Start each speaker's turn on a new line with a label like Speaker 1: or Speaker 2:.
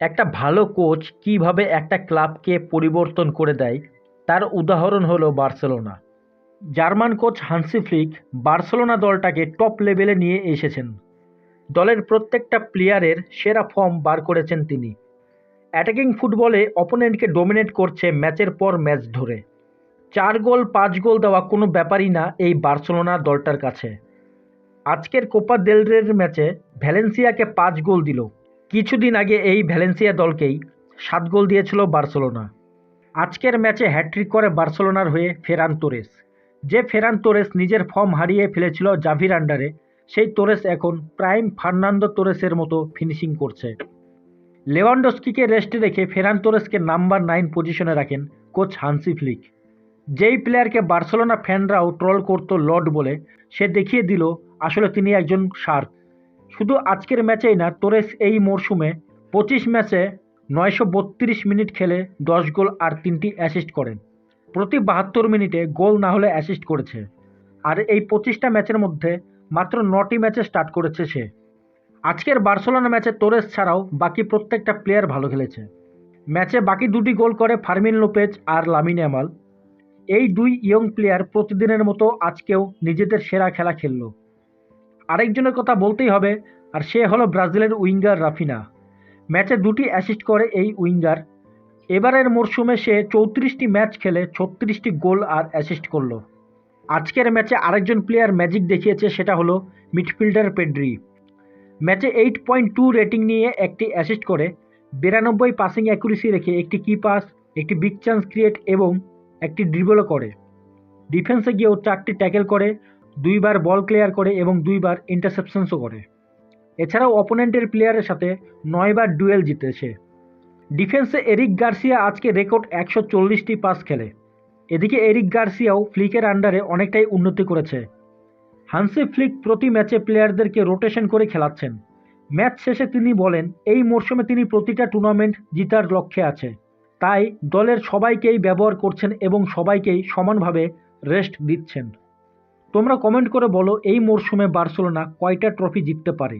Speaker 1: একটা ভালো কোচ কীভাবে একটা ক্লাবকে পরিবর্তন করে দেয়, তার উদাহরণ হলো Barcelona. German coach Hansi Flick Barcelona দলটাকে টপ লেভেলে নিয়ে এসেছেন। দলের প্রত্যেকটা প্লেয়ারের সেরা ফর্ম বার করেছেন তিনি। অ্যাটাকিং ফুটবলে অপোনেন্টকে ডোমিনেট করছে ম্যাচের পর ম্যাচ ধরে। চার গোল, পাঁচ গোল দেওয়া কোনো ব্যাপারই না এই বার্সেলোনা দলটার কাছে। আজকের কোপা দেলরের ম্যাচে ভ্যালেন্সিয়াকে পাঁচ গোল দিল। কিছুদিন আগে এই ভ্যালেন্সিয়া দলকেই সাত গোল দিয়েছিল বার্সেলোনা। আজকের ম্যাচে হ্যাট্রিক করে বার্সেলোনার হয়ে ফেরান তোরেস। যে ফেরান তোরেস নিজের ফর্ম হারিয়ে ফেলেছিল জাভির আন্ডারে, সেই তোরেস এখন প্রাইম ফার্নান্দো তোরেসের মতো ফিনিশিং করছে। লেভানডস্কিকে রেস্টে রেখে ফেরান তোরেসকে নাম্বার নাইন পজিশনে রাখেন কোচ হান্সি ফ্লিক। যেই প্লেয়ারকে বার্সেলোনা ফ্যানরাও ট্রল করতো লর্ড বলে, সে দেখিয়ে দিল, আসলে তিনি একজন শার্ক। শুধু আজকের ম্যাচেই না, তোরেস এই মরশুমে পঁচিশ ম্যাচে নয়শো বত্রিশ মিনিট খেলে দশ গোল আর তিনটি অ্যাসিস্ট করেন। প্রতি বাহাত্তর মিনিটে গোল না হলে অ্যাসিস্ট করেছে। আর এই পঁচিশটা ম্যাচের মধ্যে মাত্র নটি ম্যাচে স্টার্ট করেছে সে। আজকের বার্সেলোনা ম্যাচে তোরেস ছাড়াও বাকি প্রত্যেকটা প্লেয়ার ভালো খেলেছে। ম্যাচে বাকি দুটি গোল করে ফার্মিন লোপেজ আর লামিন ইয়ামাল। এই দুই ইয়ং প্লেয়ার প্রতিদিনের মতো আজকেও নিজেদের সেরা খেলা খেলল। আরেকজনের কথা বলতেই হবে, আর সে হলো ব্রাজিলের উইঙ্গার রাফিনা। ম্যাচে দুটি অ্যাসিস্ট করে এই উইঙ্গার। এবারের মরশুমে সে চৌত্রিশটি ম্যাচ খেলে ছত্রিশটি গোল আর অ্যাসিস্ট করল। আজকের ম্যাচে আরেকজন প্লেয়ার ম্যাজিক দেখিয়েছে, সেটা হলো মিডফিল্ডার পেড্রি ম্যাচে এইট পয়েন্ট টু রেটিং নিয়ে একটি অ্যাসিস্ট করে, বিরানব্বই পাসিং অ্যাকুরেসি রেখে একটি কি পাস একটি বিগ চান্স ক্রিয়েট এবং একটি ড্রিবলও করে। ডিফেন্সে গিয়েও চারটি ট্যাকেল করে দুইবার বল ক্লিয়ার করে এবং দুইবার ইন্টারসেপশনসও করে। এছাড়াও অপোনেন্টের প্লেয়ারের সাথে নয়বার ডুয়েল জিতেছে। ডিফেন্সে এরিক গার্সিয়া আজকে রেকর্ড একশো চল্লিশটি পাস খেলে। এদিকে এরিক গার্সিয়াও ফ্লিকের আন্ডারে অনেকটাই উন্নতি করেছে। হানসি ফ্লিক প্রতি ম্যাচে প্লেয়ারদেরকে রোটেশন করে খেলাচ্ছেন। ম্যাচ শেষে তিনি বলেন, এই মরশুমে তিনি প্রতিটা টুর্নামেন্ট জিতার লক্ষ্যে আছে। তাই দলের সবাইকেই ব্যবহার করছেন এবং সবাইকেই সমানভাবে রেস্ট দিচ্ছেন। তোমরা কমেন্ট করে বলো এই মরশুমে বার্সেলোনা কয়টা ট্রফি জিততে পারে।